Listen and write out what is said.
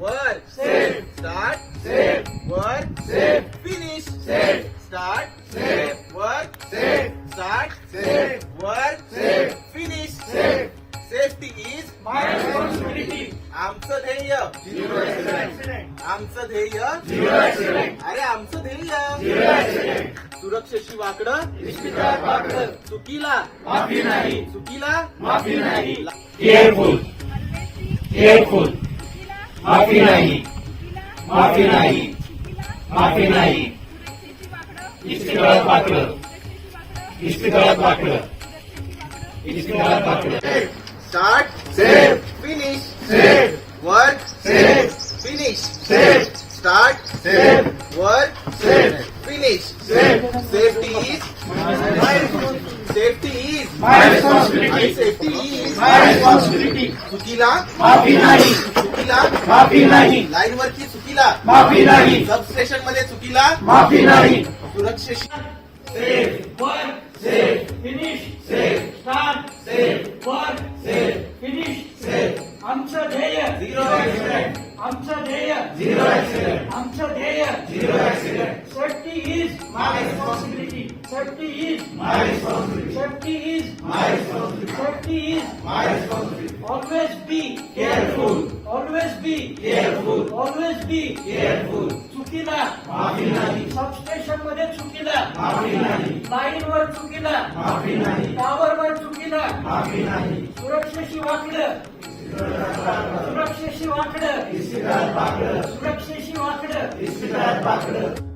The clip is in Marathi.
वर सेट. स्टार्ट. सेट. वर set. Finish. Set. Start. Set. वर सेट. स्टार्ट. सेट. वर set. Finish. Set. Safety is my responsibility आमचं ध्येय. झिरो ऍक्सिडेंट आमचं ध्येय. झिरो ऍक्सिडेंट अरे आमचं ध्येय. झिरो ऍक्सिडेंट सुरक्षेशी वाकडं. वाकडं. चुकीला. माफी नाही. चुकीला. माफी नाही. केअरफुल केअरफुल माफी नाही. माफी नाही. माफी नाही. इस्पितळात वाकडं इस्पितळात वाकडं इस्पितळात वाकडं start set finish set work set finish set start set work set finish set safety is safety is my responsibility safety is my responsibility चुकीला माफी नाही. चुकीला माफी नाही. लाईन वरची चुकीला. माफी नाही. सबस्टेशनमध्ये चुकीला. माफी नाही. Set finish set start set one set finish set आमचं ध्येय. Zero accident. आमचं ध्येय. झिरो ऍक्सिडेंट आमचं ध्येय. Zero accident safety is my responsibility safety is my responsibility safety is my responsibility safety is my responsibility always be careful always be careful always be careful चुकीला माफी नाही सबस्टेशनमध्ये चुकीला माफी नाही लाईन वर चुकीला माफी नाही टावर वर चुकीला माफी नाही सुरक्षेशी वाकडं सुरक्षेशी वाकडं सुरक्षेशी वाकडं